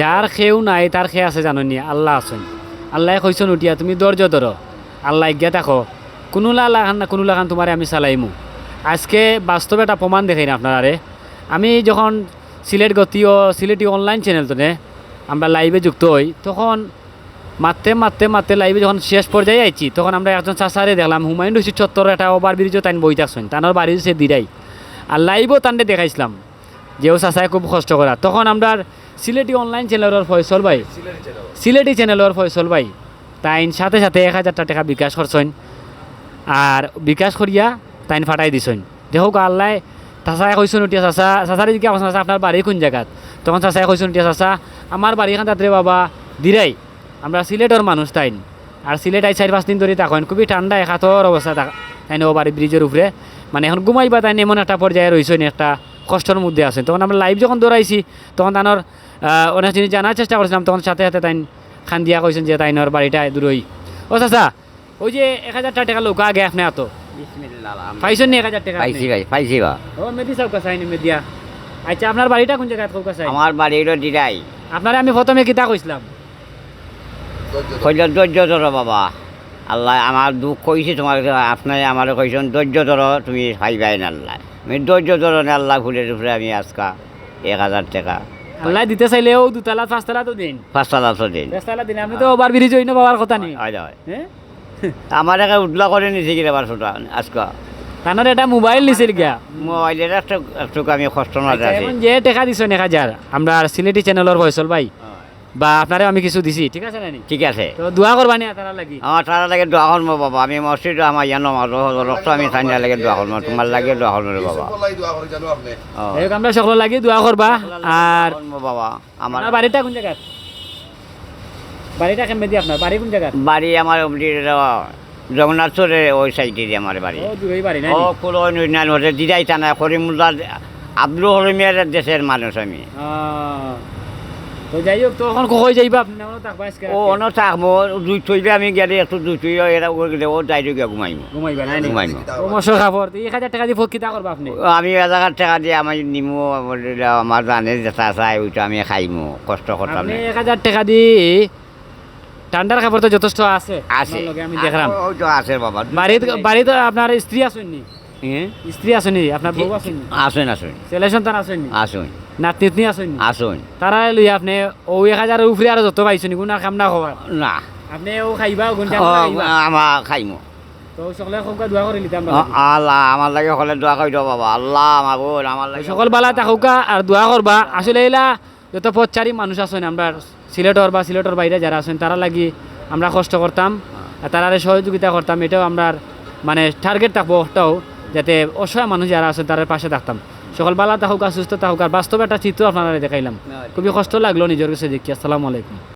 যার খেউ নাই তার খেয়ে আছে জাননি, আল্লাহ আছেন। আল্লাহ কইসন উঠিয়া তুমি ধৈর্য ধরো আল্লাহ গিয়া থাকো। কোনো লাগান না কোনো লাগান তোমারে আমি চালাইমু আজকে বাস্তবে একটা প্রমাণ দেখাই না আপনারে আমি যখন সিলেট গতি ও সিলেটি অনলাইন চ্যানেল তো আমরা লাইভে যুক্ত হই তখন মারতে মারতে মারতে লাইভে যখন শেষ পর্যায়ে আইছি, তখন আমরা একজন চাষারে দেখলাম, হুমায়ুন রশিদ চত্বর একটা ওভার ব্রিজও তাই বই থাকছেন তানোর বাড়ি সে দিরাই আর লাইভও তান্ডে দেখাইছিলাম যেও চাষায় খুব কষ্ট করা তখন আমরা সিলেটি অনলাইন চ্যানেলের ফয়সল ভাই। সিলেটি চ্যানেলের ফয়সল ভাই। তাইন সাথে সাথে এক হাজার টাকা বিকাশ করছেন। আর বিকাশ করিয়া তাইন ফাটাই দিছেন। দেখো আল্লাহ কইসুন উঠিয়া চাচা। চাচারে জিজ্ঞাসা করছেন চাচা, আপনার বাড়ি কোন জায়গাত? তখন চাচাই কইসুন উঠিয়া চাচা, আমার বাড়ি এখান তাতে বাবা, দিরাই। আমরা সিলেটর মানুষ তাইন। আর সিলেট আই চার পাঁচ দিন ধরে থাকেন খুবই ঠান্ডা একাতর অবস্থা তাইন ও বাড়ি ব্রিজের উপরে। মানে এখন ঘুমাইবা তাইন এমন একটা পর্যায়ে রয়েছেন একটা কষ্টের মধ্যে আছেন তখন আমরা লাইভ যখন দৌড়াইছি তখন তানোর অনেক জিনিস জানার চেষ্টা করছিলাম তখন সাথে সাথে তাইন খান দিয়া কইছেন যে তাইনর বাড়িটা দূরই ও চাচা ওই যে এক হাজার টাকা লোক আগে আপনি এত পাইছেন নি এক হাজার টাকা? পাইছি ভাই পাইছি বা। ও মেদি চাও কাছাইনি মেদিয়া আচ্ছা আপনার বাড়িটা কোন জায়গায় কোন কাছাই? আমার বাড়ি হলো দিদাই আপনারে আমি প্রথমে কিতা কইছিলাম কইল ধৈর্য ধরো বাবা। আল্লাহ আমার দুঃখ কইছি তোমার আপনার আমার কইছেন ধৈর্য ধরো তুমি পাইবাই না আল্লাহ আমি ধৈর্য ধরো না আল্লাহ ফুলের উপরে আমি আজকা এক হাজার টাকা আল্লাহ দিতে চাইলেও দুতলা পাঁচতলা তো দিন। পাঁচটা লাখো দিন। পাঁচতলা দিন আপনি তো ওভার ব্রিজ হইনো বাবার কথা নেই। হয় হয় আমার একা উদলা করে নিছি কিনা পাঁচশোটা আজকা। তানোর এটা মোবাইল নিছিল গিয়া। মোবাইলের একটা একটু আমি কষ্ট না যে টাকা দিছ এক হাজার। আমরা সিলেটি চ্যানেলের ফয়সল ভাই। বা আপনারে আমি কিছু দিছি ঠিক আছে নানি? ঠিক আছে। তো দোয়া করবা নি তারা লাগি? আমার তারা লাগে দোয়া করব বাবা। আমি মসজিদ আমার ইয়ানো আমার রক্ত আমি থানিয়া লাগে দোয়া করব তোমার লাগে দোয়া করব বাবা। বলাই দোয়া করে জানো আপনি। ও। এই আমরা সকল লাগি দোয়া করবা আর বাবা। আমার বাড়িটা কোন জায়গা বাড়িটা কেমন দি আপনার বাড়ি কোন জায়গা বাড়ি আমার জগন্নাথের ওই সাইডে আমার বাড়ি ও কোনো অন্যান্য হচ্ছে দিদাই টানা করিমুল্লাহ আব্দুল হরিমের দেশের মানুষ আমি। তো যাই হোক তো এখন কই যাইবা? আপনি থাকবা আজকে ও অন থাকব দুই থইলে আমি গেলে একটু দুই থই এরা ওই গেলে ও ডাইরে গিয়ে ঘুমাইমো ঘুমাইবা নাই ঘুমাইমো ও মশর খাবার তো এক হাজার টাকা দিয়ে কিতা করবা আপনি? আমি এলাকার টাকা দিয়ে আমি নিমু আমার জানে যেটা চাই ওইটা আমি খাইমু কষ্ট করতাম আপনি এক হাজার টাকা দিয়ে ঠান্ডার খাবার তো যথেষ্ট আছে। আছে। আমি দেখলাম ও- ওই তো আছে বাবা। বাড়িতে বাড়িতে আপনার স্ত্রী আসেননি? স্ত্রী আসেনি আপনার বউ আসেনি আসুন আসুন ছেলে সন্তান আসেনি আসুন নাতনি আসেনি আসুন তারা লই আপনি ও এক হাজারের উপরে আর যত পাইছেন আর কাম না খবর না। আপনি ও খাইবা গুণ ও, আমার খাইমু। আল্লাহ আমার লাগে হলে দোয়া করে দাও বাবা। আল্লাহ আমার বোন আমার লাগে। সকল বালা থাকুকা আর দোয়া করবা আসলে এলা যত পথচারী মানুষ আছেন আমরা সিলেটর বা সিলেটর বাইরে যারা আছেন তারা লাগি আমরা কষ্ট করতাম আর তারা সহযোগিতা করতাম। এটাও আমরা মানে টার্গেট থাকব ওটাও যাতে অসহায় মানুষ যারা আছেন তাদের পাশে থাকতাম। সকল বালা থাকুক আর সুস্থ তাহুক আর বাস্তব একটা চিত্র আপনারা দেখাইলাম। খুবই কষ্ট লাগল নিজের কাছে দেখি। আসসালামু আলাইকুম।